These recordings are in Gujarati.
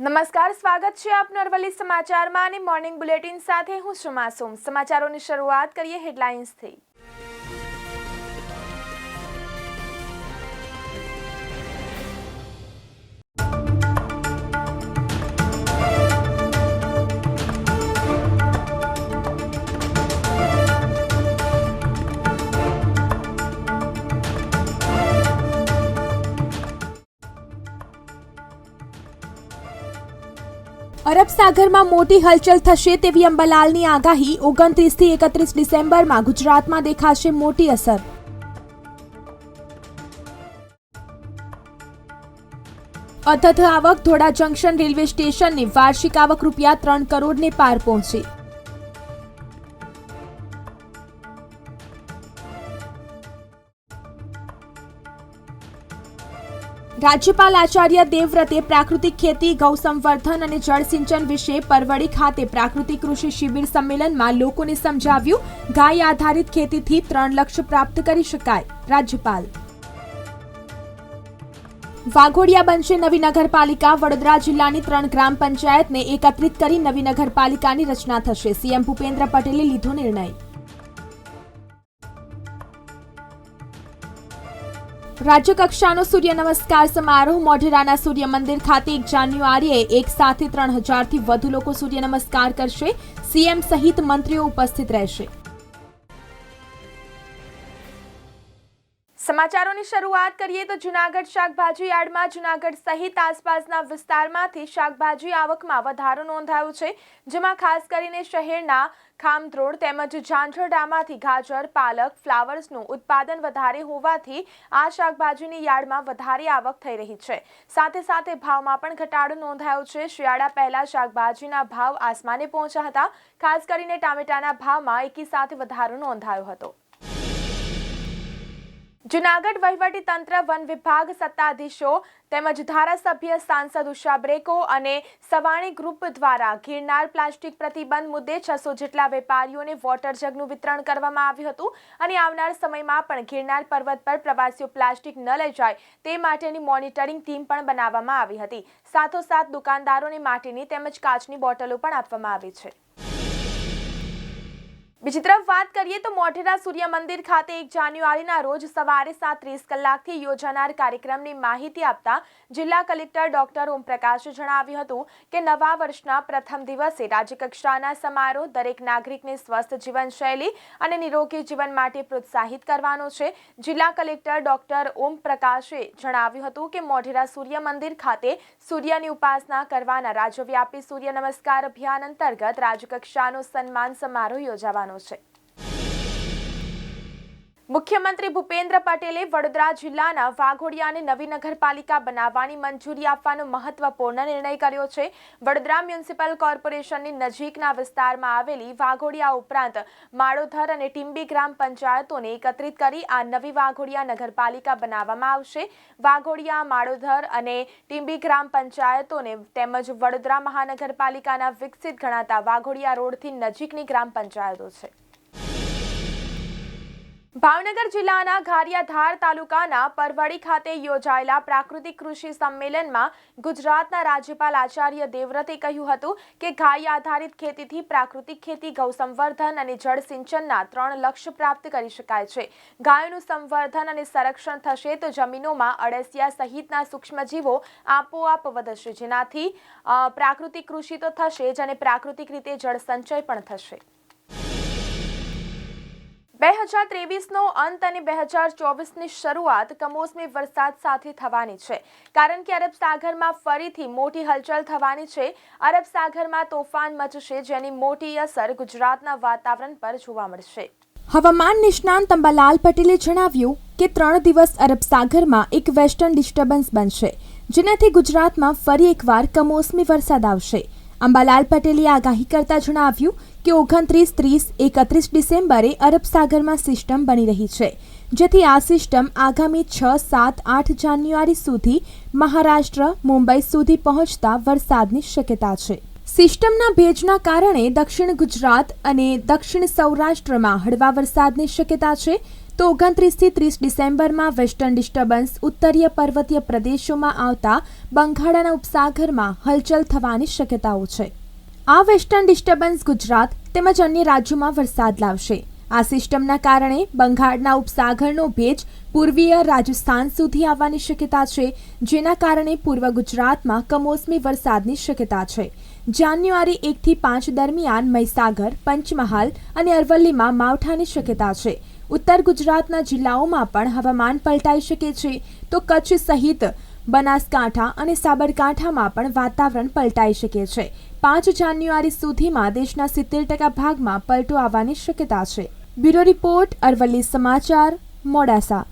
નમસ્કાર, સ્વાગત છે આપનું અરવલ્લી સમાચારમાં અને મોર્નિંગ બુલેટિન સાથે હું છું સમાચારોની શરૂઆત કરીએ હેડલાઇન્સથી અરબ સાગરમાં મોટી હલચલ થશે તેવી અંબાલાલની આગાહી ઓગણત્રીસથી એકત્રીસ ડિસેમ્બરમાં ગુજરાતમાં દેખાશે મોટી અસર. અથથ આવક ધોળા જંકશન રેલવે સ્ટેશનની વાર્ષિક આવક રૂપિયા ત્રણ કરોડને પાર પહોંચી. રાજ્યપાલ આચાર્ય દેવવ્રતે પ્રાકૃતિક ખેતી ગૌ સંવર્ધન અને જળસિંચન વિશે પરવડી ખાતે પ્રાકૃતિક કૃષિ શિબિર સંમેલનમાં લોકોને સમજાવ્યું, ગાય આધારિત ખેતીથી ત્રણ લક્ષ્ય પ્રાપ્ત કરી શકાય. રાજ્યપાલ. વાઘોડિયા બનશે નવી નગરપાલિકા, વડોદરા જિલ્લાની ત્રણ ગ્રામ પંચાયતને એકત્રિત કરી નવી નગરપાલિકાની રચના થશે. સીએમ ભૂપેન્દ્ર પટેલે લીધો નિર્ણય. રાજ્યકક્ષાનો સૂર્ય નમસ્કાર સમારોહ મોઢેરાના સૂર્ય મંદિર ખાતે એક જાન્યુઆરીએ એક સાથે ત્રણ હજારથી વધુ લોકો સૂર્ય નમસ્કાર કરશે. સીએમ સહિત મંત્રીઓ ઉપસ્થિત રહેશે. સમાચારોની શરૂઆત કરીએ તો જુનાગઢ શાકભાજી યાર્ડમાં જુનાગઢ સહિત આસપાસના વિસ્તારમાંથી શાકભાજી આવકમાં વધારો નોંધાયો છે, જેમાં ખાસ કરીને શહેરના ખામધ્રોડ તેમજ ઝાંઝરડામાંથી ગાજર, પાલક, ફ્લાવર્સનું ઉત્પાદન વધારે હોવાથી આ શાકભાજીની યાર્ડમાં વધારે આવક થઈ રહી છે. સાથે સાથે ભાવમાં પણ ઘટાડો નોંધાયો છે. શિયાળા પહેલા શાકભાજીના ભાવ આસમાને પહોંચ્યા હતા. ખાસ કરીને ટામેટાના ભાવમાં એકી સાથે વધારો નોંધાયો હતો. જુનાગઢ વહીવટી તંત્ર વન વિભાગ સત્તાધીશો તેમજ ધારાસભ્ય સાંસદ ઉષા બ્રેકો અને સવાણી ગ્રુપ દ્વારા ગિરનાર પ્લાસ્ટિક પ્રતિબંધ મુદ્દે છસો જેટલા વેપારીઓને વોટર જગનું વિતરણ કરવામાં આવ્યું હતું અને આવનાર સમયમાં પણ ગિરનાર પર્વત પર પ્રવાસીઓ પ્લાસ્ટિક ન લઈ જાય તે માટેની મોનિટરિંગ ટીમ પણ બનાવવામાં આવી હતી. સાથોસાથ દુકાનદારોને માટીની તેમજ કાચની બોટલો પણ આપવામાં આવી છે. બીજી તરફ વાત કરીએ તો મોઢેરા સૂર્ય મંદિર ખાતે એક જાન્યુઆરીના રોજ સવારે સાત ત્રીસ કલાકથી યોજાનાર કાર્યક્રમની માહિતી આપતા જિલ્લા કલેક્ટર ડોક્ટર ઓમપ્રકાશે જણાવ્યું હતું કે નવા વર્ષના પ્રથમ દિવસે રાજ્યકક્ષાના સમારોહ દરેક નાગરિકને સ્વસ્થ જીવનશૈલી અને નિરોગી જીવન માટે પ્રોત્સાહિત કરવાનો છે. જિલ્લા કલેક્ટર ડોક્ટર ઓમપ્રકાશે જણાવ્યું હતું કે મોઢેરા સૂર્ય મંદિર ખાતે સૂર્યની ઉપાસના કરવાના રાજ્યવ્યાપી સૂર્ય નમસ્કાર અભિયાન અંતર્ગત રાજ્યકક્ષાનો સન્માન સમારોહ યોજાવાનો છે મુખ્યમંત્રી ભૂપેન્દ્ર પટેલે વડોદરા જિલ્લાના વાઘોડિયાને નવી નગરપાલિકા બનાવવાની મંજૂરી આપવાનો મહત્વપૂર્ણ નિર્ણય કર્યો છે. વડોદરા મ્યુનિસિપલ કોર્પોરેશનની નજીકના વિસ્તારમાં આવેલી વાઘોડિયા ઉપરાંત માળોધર અને ટીંબી ગ્રામ પંચાયતોને એકત્રિત કરી આ નવી વાઘોડિયા નગરપાલિકા બનાવવામાં આવશે. વાઘોડિયા, માળોધર અને ટીંબી ગ્રામ પંચાયતોને તેમજ વડોદરા મહાનગરપાલિકાના વિકસિત ગણાતા વાઘોડિયા રોડથી નજીકની ગ્રામ પંચાયતો છે. ભાવનગર જિલ્લાના ઘારિયાધાર તાલુકાના પરવડી ખાતે યોજાયેલા પ્રાકૃતિક કૃષિ સંમેલનમાં ગુજરાતના રાજ્યપાલ આચાર્ય દેવવ્રતે કહ્યું હતું કે ગાય આધારિત ખેતીથી પ્રાકૃતિક ખેતી ગૌ સંવર્ધન અને જળ સિંચનના ત્રણ લક્ષ્ય પ્રાપ્ત કરી શકાય છે. ગાયોનું સંવર્ધન અને સંરક્ષણ થશે તો જમીનોમાં અળસિયા સહિતના સૂક્ષ્મજીવો આપોઆપ વધશે. જેનાથી પ્રાકૃતિક કૃષિ તો થશે જ અને પ્રાકૃતિક રીતે જળ સંચય પણ થશે. બે હજાર ત્રેવીસનો અંત અને બે હજાર ચોવીસની શરૂઆત કમોસમી વરસાદ સાથે થવાની છે. કારણ કે અરબ સાગરમાં ફરીથી મોટી હલચલ થવાની છે. અરબ સાગરમાં તોફાન મચશે, જેની મોટી અસર ગુજરાતના વાતાવરણ પર જોવા મળશે. હવામાન નિષ્ણાંત અંબાલાલ પટેલે જણાવ્યું કે ત્રણ દિવસ અરબ સાગરમાં એક વેસ્ટર્ન ડિસ્ટર્બન્સ બનશે, જેનાથી ગુજરાતમાં ફરી એકવાર કમોસમી વરસાદ આવશે. અંબાલાલ પટેલે આગાહી કરતા જણાવ્યું કે ઓગણત્રીસ ત્રીસ એકત્રીસ ડિસેમ્બરે અરબ સાગરમાં સિસ્ટમ બની રહી છે, જેથી આ સિસ્ટમ આગામી છ, સાત, આઠ જાન્યુઆરી સુધી મહારાષ્ટ્ર, મુંબઈ સુધી પહોંચતા વરસાદની શક્યતા છે. સિસ્ટમના ભેજના કારણે દક્ષિણ ગુજરાત અને દક્ષિણ સૌરાષ્ટ્રમાં હળવા વરસાદની શક્યતા છે. તો ઓગણત્રીસથી ત્રીસ ડિસેમ્બરમાં વેસ્ટર્ન ડિસ્ટર્બન્સ ઉત્તરીય પર્વતીય પ્રદેશોમાં આવતા બંગાળાના ઉપસાગરમાં હલચલ થવાની શક્યતાઓ છે. આ વેસ્ટર્ન ડિસ્ટર્બન્સ ગુજરાત તેમજ અન્ય રાજ્યોમાં વરસાદ લાવશે. આ સિસ્ટમના કારણે બંગાળના ઉપસાગરનો ભેજ પૂર્વીય રાજસ્થાન સુધી આવવાની શક્યતા છે, જેના કારણે પૂર્વ ગુજરાતમાં કમોસમી વરસાદની શક્યતા છે. જાન્યુઆરી એકથી પાંચ દરમિયાન મહીસાગર, પંચમહાલ અને અરવલ્લીમાં માવઠાની શક્યતા છે. ઉત્તર ગુજરાતના જિલ્લાઓમાં પણ હવામાન પલટાઈ શકે છે, તો કચ્છ સહિત બનાસકાંઠા અને સાબરકાંઠામાં પણ વાતાવરણ પલટાઈ શકે છે. પાંચ જાન્યુઆરી સુધીમાં દેશના સિત્તેર ટકા ભાગમાં પલટો આવવાની શક્યતા છે. બ્યુરો રિપોર્ટ, અરવલ્લી સમાચાર, મોડાસા.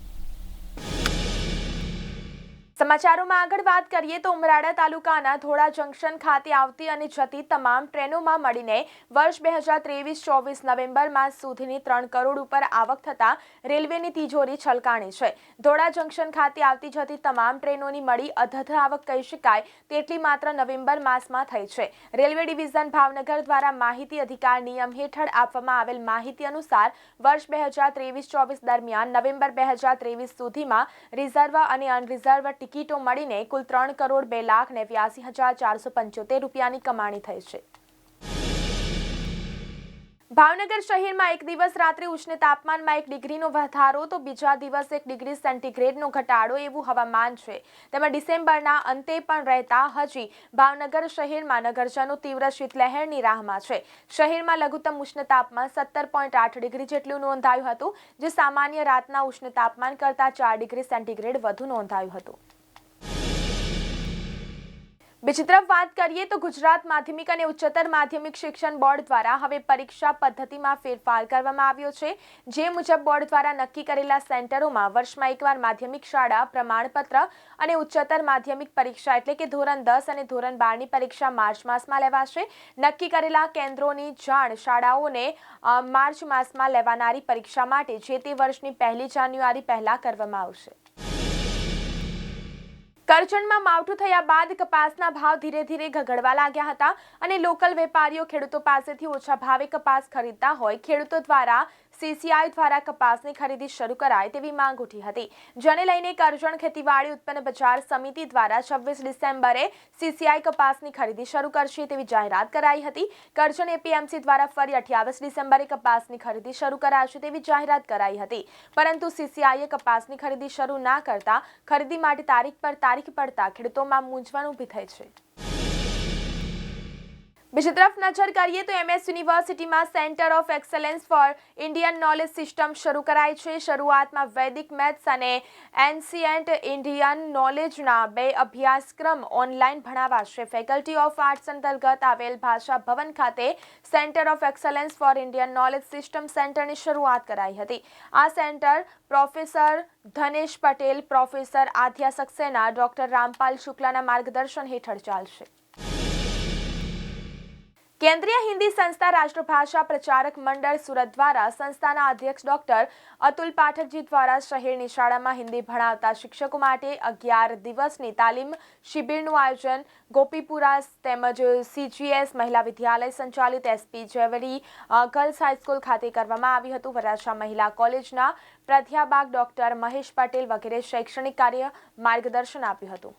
સમાચારોમાં આગળ વાત કરીએ તો ઉમરાળા તાલુકાના ધોળા જંકશન ખાતે આવતી અને જતી તમામ ટ્રેનોમાં મળીને વર્ષ બે હજાર ત્રેવીસ ચોવીસ નવેમ્બર માસ સુધીની ત્રણ કરોડ ઉપર આવક થતાં રેલવેની તિજોરી છલકાણી છે. ધોળા જંકશન ખાતે આવતી જતી તમામ ટ્રેનોની મળી અધધ આવક કહી શકાય તેટલી માત્ર નવેમ્બર માસમાં થઈ છે. રેલવે ડિવિઝન ભાવનગર દ્વારા માહિતી અધિકાર નિયમ હેઠળ આપવામાં આવેલ માહિતી અનુસાર વર્ષ બે હજાર ત્રેવીસ ચોવીસ દરમિયાન નવેમ્બર બે હજાર ત્રેવીસ સુધીમાં રિઝર્વ અને અનરિઝર્વ ટિકિટો મળીને કુલ ત્રણ કરોડ બે લાખ નેવ્યાસી હજાર ચારસો પંચોતેર રૂપિયાની કમાણી થઈ છે. ભાવનગર શહેરમાં એક દિવસ રાત્રે ઉષ્ણ તાપમાનમાં એક ડિગ્રીનો વધારો તો બીજા દિવસ એક ડિગ્રી સેન્ટીગ્રેડનો ઘટાડો એવું હવામાન છે. તેમાં ડિસેમ્બરના અંતે પણ રહેતા હજી ભાવનગર શહેરમાં નગરજનો તીવ્ર શીતલહેરની રાહમાં છે. શહેરમાં લઘુત્તમ ઉષ્ણ તાપમાન સત્તર પોઈન્ટ આઠ ડિગ્રી જેટલું નોંધાયું હતું, જે સામાન્ય રાતના ઉષ્ણ તાપમાન કરતાં ચાર ડિગ્રી સેન્ટીગ્રેડ વધુ નોંધાયું હતું. બીજી તરફ વાત કરીએ તો ગુજરાત માધ્યમિક અને ઉચ્ચતર માધ્યમિક શિક્ષણ બોર્ડ દ્વારા હવે પરીક્ષા પદ્ધતિમાં ફેરફાર કરવામાં આવ્યો છે. જે મુજબ બોર્ડ દ્વારા નક્કી કરેલા સેન્ટરોમાં વર્ષમાં એકવાર માધ્યમિક શાળા, પ્રમાણપત્ર અને ઉચ્ચતર માધ્યમિક પરીક્ષા એટલે કે ધોરણ દસ અને ધોરણ બારની પરીક્ષા માર્ચ માસમાં લેવાશે. નક્કી કરેલા કેન્દ્રોની જાણ શાળાઓને માર્ચ માસમાં લેવાનારી પરીક્ષા માટે જે તે વર્ષની પહેલી જાન્યુઆરી પહેલાં કરવામાં આવશે. કરજણમાં માવઠું થયા બાદ કપાસના ભાવ ધીરે ધીરે ઘગડવા લાગ્યા હતા અને લોકલ વેપારીઓ ખેડૂતો પાસેથી ઓછા ભાવે કપાસ ખરીદતા હોય ખેડૂતો દ્વારા સીસીઆઈ દ્વારા કપાસની ખરીદી શરૂ કરાય તેવી માંગ ઉઠી હતી. જેને લઈને કરજણ ખેતીવાડી ઉત્પન્ન બજાર સમિતિ દ્વારા છવ્વીસ ડિસેમ્બરે સીસીઆઈ કપાસની ખરીદી શરૂ કરશે તેવી જાહેરાત કરાઈ હતી. કરજણ એપીએમસી દ્વારા ફરી અઠ્યાવીસ ડિસેમ્બરે કપાસની ખરીદી શરૂ કરાશે તેવી જાહેરાત કરાઈ હતી. પરંતુ સીસીઆઈએ કપાસની ખરીદી શરૂ ના કરતા ખરીદી માટે તારીખ પર તારીખ પડતા ખેડૂતોમાં મૂંઝવણ ઊભી થઈ છે. બીજી તરફ નજર કરીએ તો એમએસ યુનિવર્સિટીમાં centre of excellence for Indian knowledge system શરૂ કરાઈ છે. શરૂઆતમાં વૈદિક મેથ્સ અને એન્સિયન્ટ ઇન્ડિયન નોલેજના બે અભ્યાસક્રમ ઓનલાઈન ભણાવાશે. ફેકલ્ટી ઓફ આર્ટ્સ અંતર્ગત આવેલ ભાષા ભવન ખાતે centre of excellence for Indian knowledge system સેન્ટરની શરૂઆત કરાઈ હતી. આ centre professor Dhanesh Patel, professor Aadhya Saxena doctor Rampal શુક્લાના માર્ગદર્શન હેઠળ ચાલશે. કેન્દ્રીય હિન્દી સંસ્થા રાષ્ટ્રભાષા પ્રચારક મંડળ સુરત દ્વારા સંસ્થાના અધ્યક્ષ ડોક્ટર અતુલ પાઠકજી દ્વારા શહેરની શાળામાં હિન્દી ભણાવતા શિક્ષકો માટે અગિયાર દિવસની તાલીમ શિબિરનું આયોજન. ગોપીપુરા તેમજ સીજીએસ મહિલા વિદ્યાલય સંચાલિત એસપી જેવરી ગર્લ્સ હાઈસ્કૂલ ખાતે કરવામાં આવ્યું હતું. વરાછા મહિલા કોલેજના પ્રધ્યાબાગ ડોક્ટર મહેશ પટેલ વગેરે શૈક્ષણિક કાર્ય માર્ગદર્શન આપ્યું હતું.